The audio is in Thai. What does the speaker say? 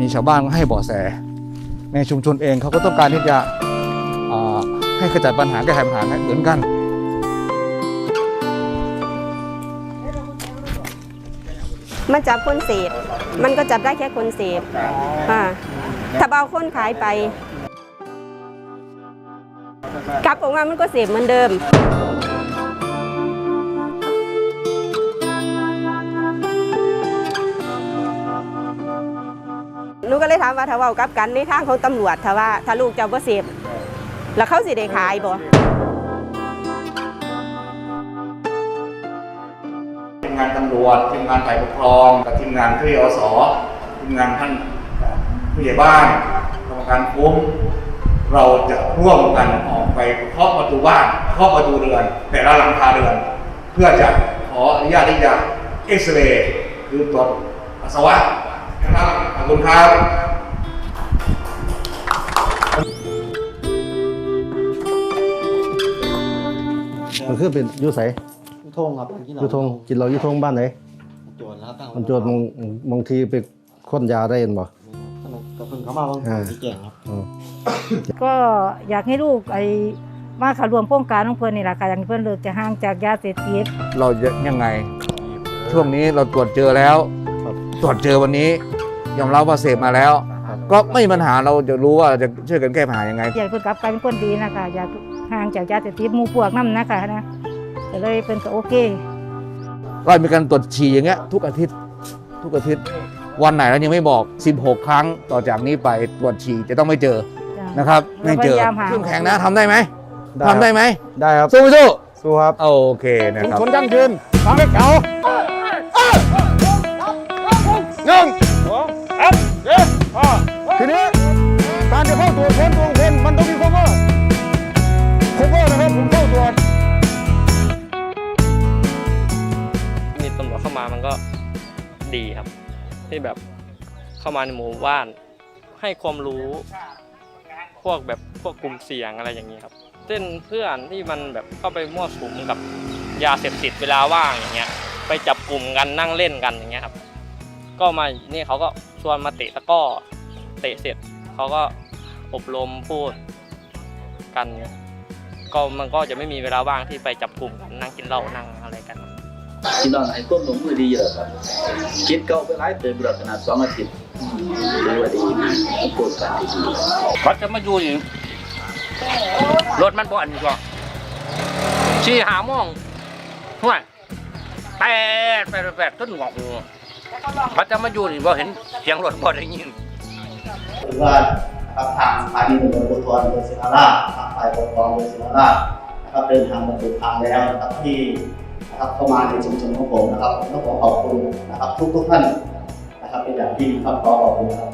มีชาวบ้านให้เบาะแส ในชุมชนเองเขาก็ต้องการที่จะให้ขจัดปัญหาแก้ไขปัญหาเหมือนกันมันจับคนเสพมันก็จับได้แค่คนเสพถ้าเอาคนขายไป กลับออกมามันก็เสพเหมือนเดิม หนูก็เลยถามว่าถ้าเว้ากับกันในทางของตำรวจถ้าว่าถ้าลูกเจ้าบ่เสพแล้วเขาสิได้ขายบ่ทีมงานตำรวจทีมงานฝ่ายปกครองกับทีมงานที่อสทีมงานท่านผู้ใหญ่บ้านกรรมการคุ้มเราจะร่วมกันออกไปเคาะประตูบ้านเคาะประตูเรือน แต่ละหลังคาเรือน เพื่อจะขออนุญาตที่จะเอ็กซเรย์คือตรวจปัสสาวะนะครับ อบคุณครับ มันคือเป็นอยูใสยุทงครับที่เราอยูทงกินเราอยูทงบ้านไหนโจรแล้วตั้งมันโจทย์บางบางทีไปค้นยาได้เห็นบ่กระพึ่งเขามาบางอ่า ที่เก่งครับอ๋อก็อยากให้ลูกไอ้มาเข้าร่วมโครงการของเพื่อนนี่แหละค่ะอยากให้เพื่อนเลิกจะห่างจากยาเสพติดเราจะยังไง ช่วงนี้เราตรวจเจอแล้วครับตรวจเจอวันนี้ ยอมรับว่าเสพมาแล้ว ก็ไม่มีปัญหาเราจะรู้ว่าจะช่วยกันแก้ปัญหายังไง อยากให้เพื่อนกลับกลายเป็นคนดีนะคะอยากห่างจากยาเสพติดหมู่พวกนั่นนะคะนะก็เลยเป็นก็โอเค ก็มีการตรวจฉี่อย่างเงี้ยทุกอาทิตย์ทุกอาทิตย์วันไหนแล้วยังไม่บอก 16 ครั้งต่อจากนี้ไปตรวจฉี่จะต้องไม่เจอจ้ะนะครับไม่เจอเราพยายามหา เข้มแข็งนะทำได้ไหมทำได้ไหมได้ครับ สู้ไม่สู้สู้ครับ โอเคนะครับ คนยั่งยืนฟังให้เก่าหนึ่ง มันต้องมีโคเวอร์โคเวอร์นะครับผมเข้าตรวจมีตำรวจเข้ามามันก็ดีครับ ที่แบบเข้ามาในหมู่บ้าน ให้ความรู้พวกแบบพวกกลุ่มเสี่ยงอะไรอย่างนี้ครับเช่นเพื่อนที่มันแบบเข้าไปมั่วสุมกับยาเสพติดเวลาว่างอย่างเงี้ย ไปจับกลุ่มกันนั่งเล่นกันอย่างเงี้ยครับ ก็มานี่เขาก็ชวนมาเตะตะก้อเตะเสร็จเขาก็ อบรมพูดกัน ก็มันก็จะไม่มีเวลาว่างที่ไปจับกลุ่มกันนั่งกินเหล้านั่งอะไรกันพี่น้องให้ความร่วมมือดีเยอะครับคิดเก่าไปหลายเติมบุรขนาดสองอาทิตย์ถือว่าดีโครงการที่ดีเขาจะมาอยู่นี่รถมันบ่อันนี้ก็ชี้หาโมองห่วยแปดแปดแปดต้นหงอกหูเขาจะมาอยู่นี่บ่เห็นเสียงรถบ่ได้ยินหรือว่า นะครับทางสถานีตำรวจภูธรเมืองศรีธาราชทางฝ่ายปกครองเมืองศรีธาราชนะครับเดินทางมาถูกทางแล้วนะครับที่นะครับเข้ามาในชุมชนของผมนะครับผมต้องขอขอบคุณนะครับทุกทุกท่านนะครับเป็นอย่างยิ่งครับขอขอบคุณครับ